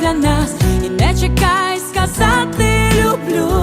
для нас, і не чекай сказати люблю.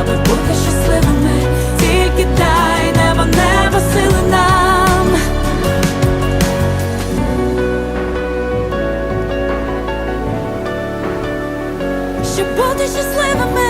аби бути щасливими, тільки дай небо, небо сили нам. Щоб бути щасливими.